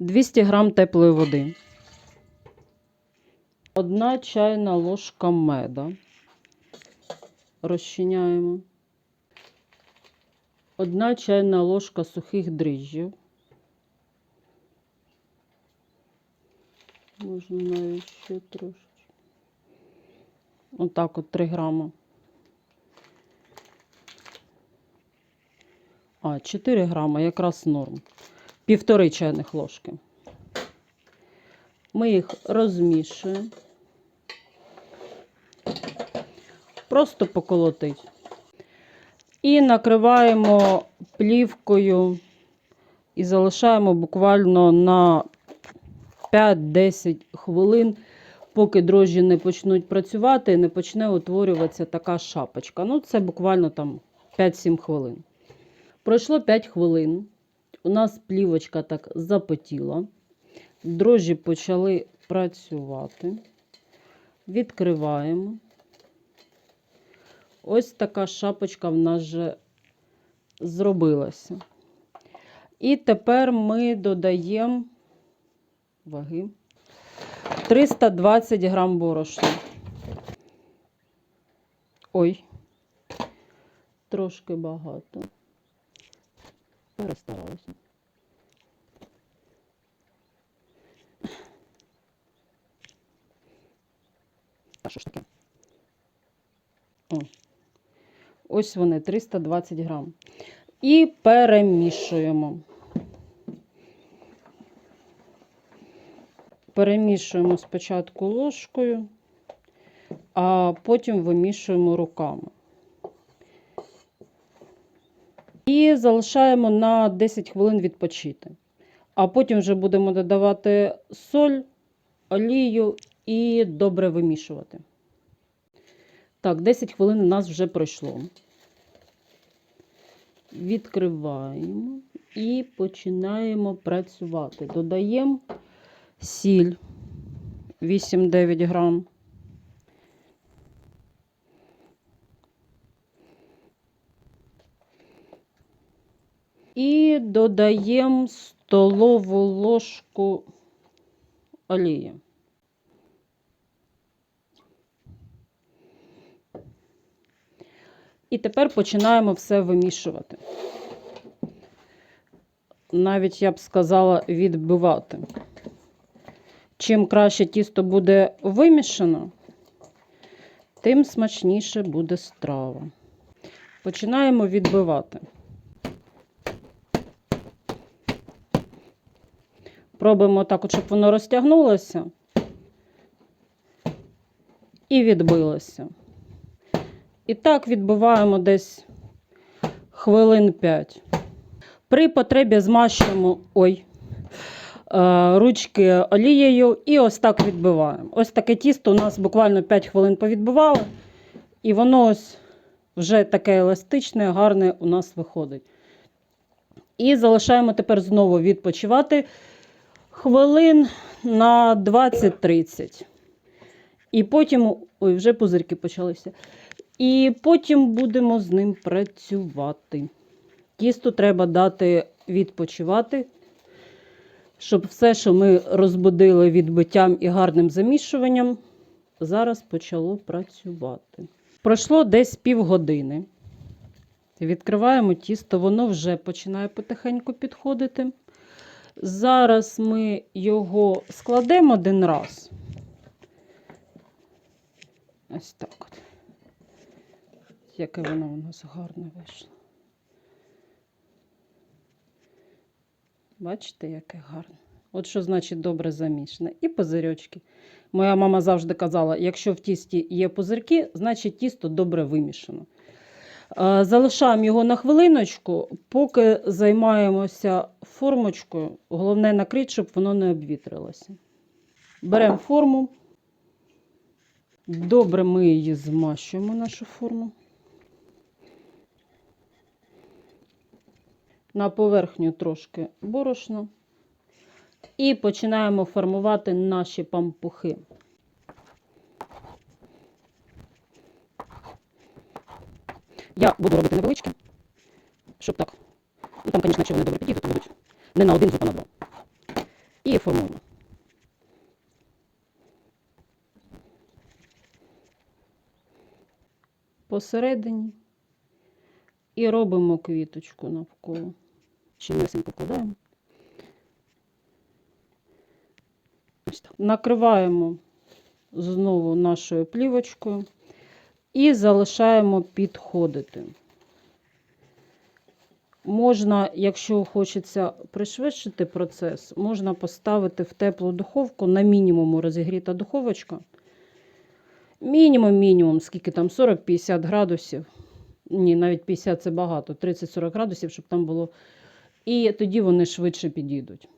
200 грам теплої води. Одна чайна ложка меда. Розчиняємо. Одна чайна ложка сухих дріжджів. Можна навіть ще трошки. Отак от 3 грама. А, 4 грама, якраз норм. Півтори чайних ложки. Ми їх розмішуємо. Просто поколотить. І накриваємо плівкою і залишаємо буквально на 5-10 хвилин, поки дрожжі не почнуть працювати і не почне утворюватися така шапочка. Ну, це буквально там 5-7 хвилин. Пройшло 5 хвилин. У нас плівочка так запотіла. Дрожжі почали працювати. Відкриваємо. Ось така шапочка в нас вже зробилася. І тепер ми додаємо ваги 320 грам борошна. Ой, трошки багато. Перестаралася. А що ж таке? О. Ось вони 320 грам. І перемішуємо. Перемішуємо спочатку ложкою, а потім вимішуємо руками. І залишаємо на 10 хвилин відпочити. А потім вже будемо додавати соль, олію і добре вимішувати. Так, 10 хвилин у нас вже пройшло. Відкриваємо і починаємо працювати. Додаємо сіль 8-9 грам. І додаємо столову ложку олії. І тепер починаємо все вимішувати. Навіть я б сказала відбивати. Чим краще тісто буде вимішано, тим смачніше буде страва. Починаємо відбивати. Пробуємо так, щоб воно розтягнулося і відбилося. І так відбиваємо десь хвилин 5. При потребі змащуємо ой, е, ручки олією і ось так відбиваємо. Ось таке тісто у нас буквально 5 хвилин повідбивали, і воно ось вже таке еластичне, гарне у нас виходить. І залишаємо тепер знову відпочивати хвилин на 20-30. І потім, ой, вже пузирки почалися. І потім будемо з ним працювати. Тісту треба дати відпочивати, щоб все, що ми розбудили відбиттям і гарним замішуванням, зараз почало працювати. Пройшло десь півгодини. Відкриваємо тісто, воно вже починає потихеньку підходити. Зараз ми його складемо один раз. Ось так от. Яке воно у нас гарне вийшло. Бачите, яке гарне. От що значить добре замішане. І пузирьочки. Моя мама завжди казала: якщо в тісті є пузирки, значить тісто добре вимішано. Е, Залишаємо його на хвилиночку, поки займаємося формочкою. Головне накрити, щоб воно не обвітрилося. Беремо форму. Добре ми її змащуємо, нашу форму. На поверхню трошки борошна. І починаємо формувати наші пампухи. Я буду робити невеличкі, щоб так. Ну там, звісно, якщо вони добре підійдуть, то будуть не на один зуб, а на два. І формуємо. Посередині. І робимо квіточку навколо. Щільнесенько покладаємо. Накриваємо знову нашою плівочкою і залишаємо підходити. Можна, якщо хочеться пришвидшити процес, можна поставити в теплу духовку на мінімуму розігріта духовочка. Мінімум, мінімум, скільки там 40-50 градусів. Ні, навіть 50 це багато, 30-40 градусів, щоб там було. І тоді вони швидше підійдуть.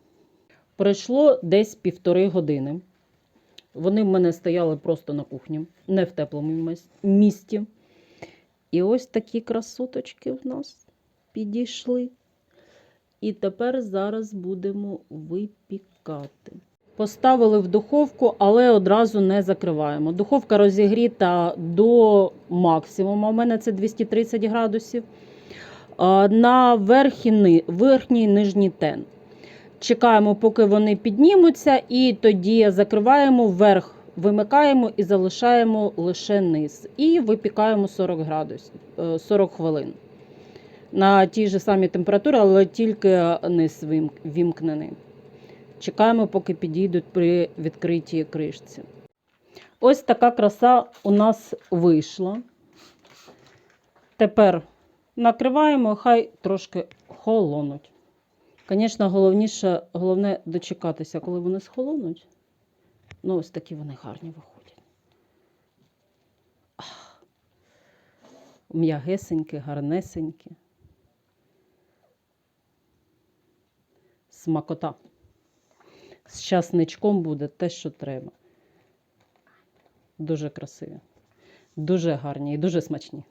Пройшло десь півтори години. Вони в мене стояли просто на кухні, не в теплому місті. І ось такі красоточки в нас підійшли. І тепер зараз будемо випікати. Поставили в духовку, але одразу не закриваємо. Духовка розігріта до максимуму. У мене це 230 градусів. На верхній, верхній нижній тен. Чекаємо, поки вони піднімуться, і тоді закриваємо вверх, вимикаємо і залишаємо лише низ. І випікаємо 40 градусів, е, 40 хвилин. На тій же самій температурі, але тільки низ вімкнений. Чекаємо, поки підійдуть при відкритій кришці. Ось така краса у нас вийшла. Тепер накриваємо, хай трошки холонуть. Звісно, головніше, головне дочекатися, коли вони схолонуть. Ну, ось такі вони гарні виходять. М'ягесенькі, гарнесенькі. Смакота. З часничком буде те, що треба. Дуже красиві, дуже гарні і дуже смачні.